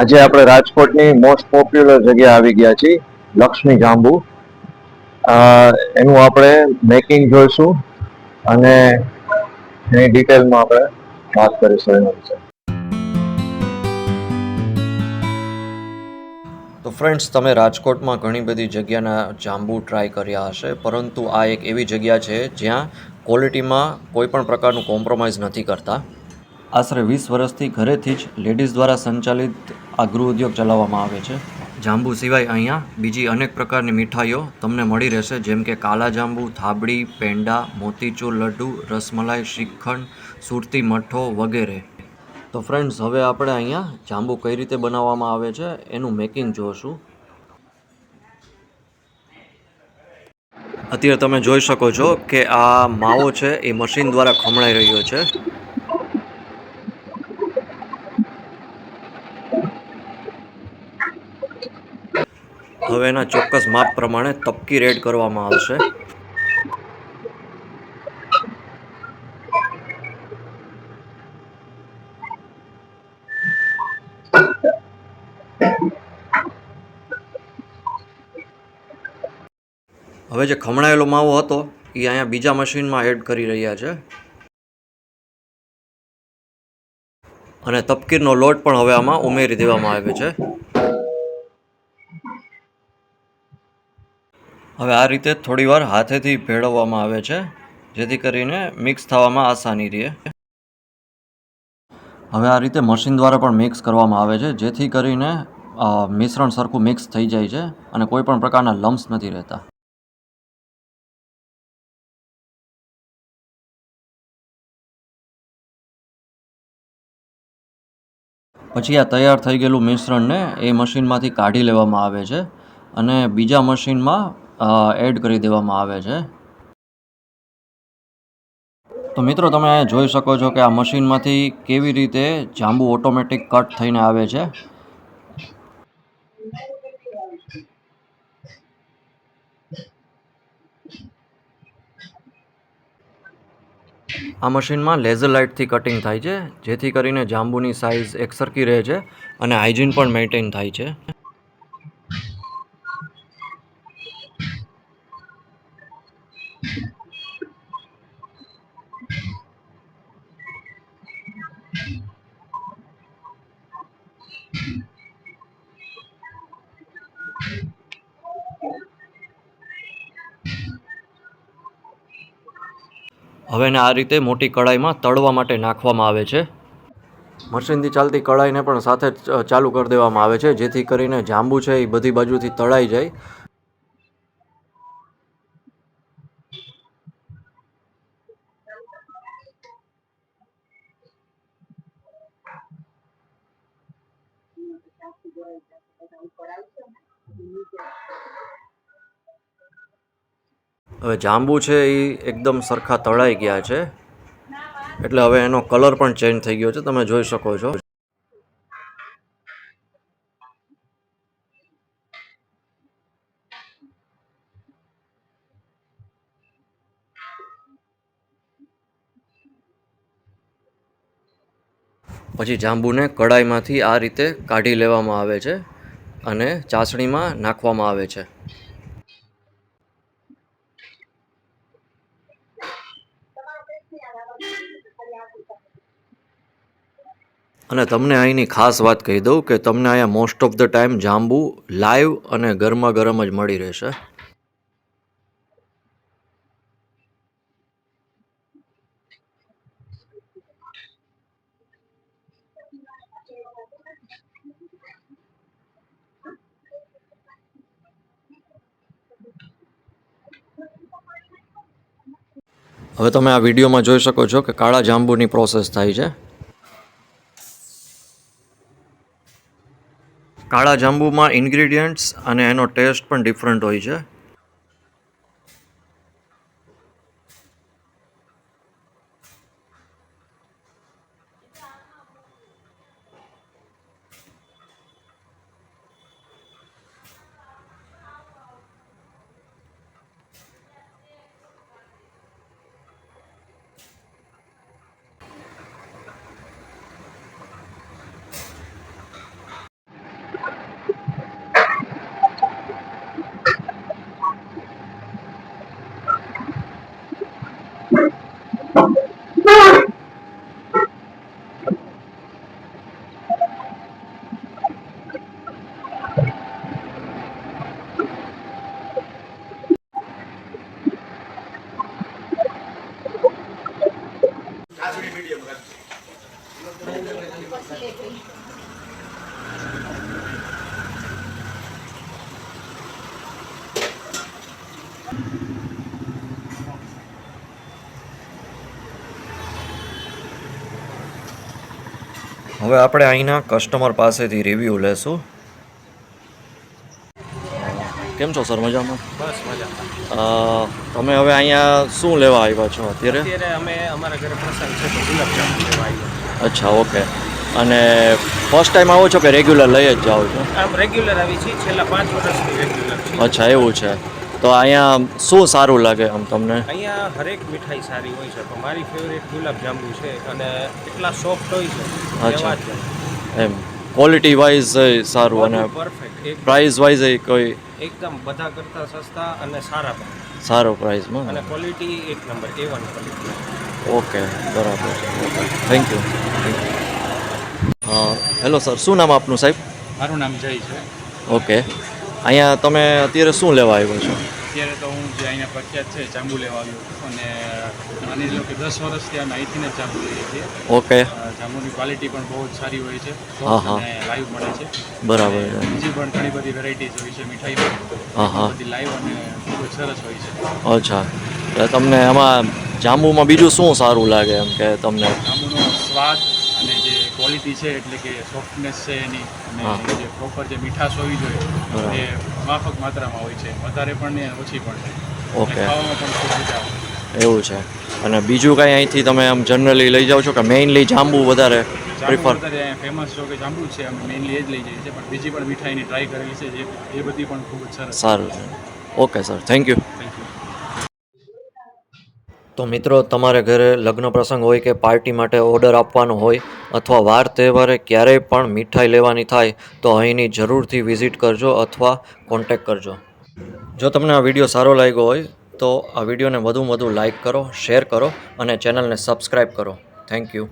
આજે આપણે રાજકોટની મોસ્ટ પોપ્યુલર જગ્યા આવી ગયા છીએ, લક્ષ્મી જાંબુ. એનું આપણે મેકિંગ જોઈશું અને એની ડિટેલમાં આપણે વાત કરીશું એના વિશે. તો ફ્રેન્ડ્સ તમે રાજકોટમાં ઘણી બધી જગ્યાના જાંબુ ટ્રાય કર્યા હશે, પરંતુ આ એક એવી જગ્યા છે જ્યાં ક્વોલિટીમાં કોઈ પણ પ્રકારનું કોમ્પ્રોમાઇઝ નથી કરતા. આશરે વીસ વર્ષથી ઘરેથી જ લેડીઝ દ્વારા સંચાલિત આ ગૃહ ઉદ્યોગ ચલાવવામાં આવે છે. જાંબુ સિવાય અહીંયા બીજી અનેક પ્રકારની મીઠાઈઓ તમને મળી રહેશે જેમ કે કાલા જાંબુ થાબડી પેંડા મોતીચૂર લડ્ડુ રસમલાઈ શ્રીખંડ સુરતી મઠો વગેરે. તો ફ્રેન્ડ્સ હવે આપણે અહીંયા જાંબુ કઈ રીતે બનાવવામાં આવે છે એનું મેકિંગ જોઈશું અત્યારે તમે જોઈ શકો છો કે આ માવો છે એ મશીન દ્વારા ખમણાઈ રહ્યો છે. હવે એના ચોક્કસ માપ પ્રમાણે તપકી રેડ કરવામાં આવશે. હવે જે ખમણાયેલો માવો હતો, એ અહીંયા બીજા મશીનમાં એડ કરી રહ્યા છે. અને તપકીરનો લોટ પણ હવે આમાં ઉમેરી દેવામાં આવે છે. હવે આ રીતે થોડીવાર હાથેથી ભેળવવામાં આવે છે, જેથી કરીને મિક્સ થવામાં આસાની રહે. હવે આ રીતે મશીન દ્વારા પણ મિક્સ કરવામાં આવે છે, જેથી કરીને મિશ્રણ સરખું મિક્સ થઈ જાય છે અને કોઈ પણ પ્રકારના લમ્સ નથી રહેતા. પછી આ તૈયાર થઈ ગયેલું મિશ્રણને એ મશીનમાંથી કાઢી લેવામાં આવે છે અને બીજા મશીનમાં એડ કરી દેવામાં આવે છે. તો મિત્રો, તમે જોઈ શકો છો કે આ મશીનમાંથી કેવી રીતે જાંબુ ઓટોમેટિક કટ થઈને આવે છે. આ મશીનમાં લેઝર લાઇટથી કટિંગ થાય છે, જેથી કરીને જાંબુની સાઇઝ એકસરખી રહે છે અને હાઇજીન પણ મેન્ટેન થાય છે. હવે એને આ રીતે મોટી કડાઈમાં તળવા માટે નાખવામાં આવે છે. મશીનથી ચાલતી કડાઈને પણ સાથે ચાલુ કરી દેવામાં આવે છે, જેથી કરીને જાંબુ છે એ બધી બાજુથી તળાઈ જાય. હવે જાંબુ છે એ એકદમ સરખા તળાઈ ગયા છે. એટલે હવે એનો કલર પણ ચેન્જ થઈ ગયો છે, તમે જોઈ શકો છો. પછી જાંબુને કડાઈમાંથી આ રીતે કાઢી લેવામાં આવે છે અને ચાસણીમાં નાખવામાં આવે છે. અને તમને અહીંની ખાસ વાત કહી દઉં કે તમને અહીંયા મોસ્ટ ઓફ ધ ટાઈમ જાંબુ લાઈવ અને ગરમા ગરમ જ મળી રહેશે. હવે તમે આ વિડીયોમાં જોઈ શકો છો કે કાળા જાંબુની પ્રોસેસ થાય છે. કાળા જાંબુમાં ઇન્ગ્રીડિયન્ટ્સ અને એનો ટેસ્ટ પણ ડિફરન્ટ હોય છે. હવે આપણે અહીંના કસ્ટમર પાસેથી રિવ્યૂ લેશું. કેમ છો સર મજામાં? બસ મજામાં. તમે હવે અહીંયા શું લેવા આવ્યા છો અત્યારે? અચ્છા ઓકે. અને ફર્સ્ટ ટાઈમ આવો છો કે રેગ્યુલર લઈ જ જાઓ છો? રેગ્યુલર આવી છે છેલ્લા પાંચ વર્ષથી રેગ્યુલર અચ્છા એવું છે. તો અહીંયા શું સારું લાગે આમ તમને? અહીંયા હરેક મીઠાઈ સારી હોય છે તો મારી ફેવરેટ ગુલાબજાંબુ છે અને એટલા સોફ્ટ હોય છે અચ્છા. એમ ક્વોલિટી વાઇઝ સારું અને પરફેક્ટ પ્રાઇસ વાઇઝ કોઈ એકદમ બધા કરતાં સસ્તા અને સારા પણ. સારો પ્રાઇસમાં અને ક્વોલિટી એક number A one quality okay બરાબર. થેન્ક યુ હેલો સર શું નામ આપનું સાહેબ? મારું નામ જય છે. ઓકે અહીંયા તમે અત્યારે શું લેવા આવ્યો છો? અત્યારે તો હું જે અહીંયા પ્રખ્યાત છે જાંબુ લેવા આવ્યો અને માની લો કે દસ વર્ષથી અમે અહીંથી જ જાંબુ લઈએ છીએ. ઓકે. જાંબુની ક્વોલિટી પણ બહુ જ સારી હોય છે. હા, હા. અને લાઈવ મળે છે. બરાબર. બીજી પણ ઘણી બધી વેરાયટીઝ હોય છે મીઠાઈમાં હા, હા. બધી લાઈવ અને ખૂબ જ સરસ હોય છે. અચ્છા. તમને આમાં જાંબુમાં બીજું શું સારું લાગે એમ કે તમને? જાંબુનો સ્વાદ ક્વોલિટી છે એટલે કે સોફ્ટનેસ છે એની અને જે પ્રોપર જે મીઠાશ હોવી જોઈએ એ માફક માત્રામાં હોય છે. વધારે પણ ને ઓછી પણ છે. ઓકે. ખાવામાં પણ ખૂબ મજા આવે. એવું છે. અને બીજું કાંઈ અહીંથી તમે આમ જનરલી લઈ જાઓ છો કે મેઇનલી જાંબુ વધારે પ્રિફર ફેમસ જો કે જાંબુ છે. અમે મેઇનલી એ જ લઈ જઈએ છીએ પણ બીજી પણ મીઠાઈની ટ્રાય કરેલી છે જે એ બધી પણ ખૂબ જ સરસ સારું છે. Okay sir thank you thank you તો મિત્રો, તમારે ઘરે લગ્ન પ્રસંગ હોય કે પાર્ટી માટે ઓર્ડર આપવાનો હોય અથવા વાર તહેવારે ક્યારેય પણ મીઠાઈ લેવાની થાય, તો અહીંની જરૂરથી વિઝિટ કરજો અથવા કોન્ટેક કરજો. જો તમને આ વીડિયો સારો લાગ્યો હોય, તો આ વિડીયોને વધુમાં વધુ લાઈક કરો, શેર કરો અને ચેનલને સબસ્ક્રાઈબ કરો. Thank you.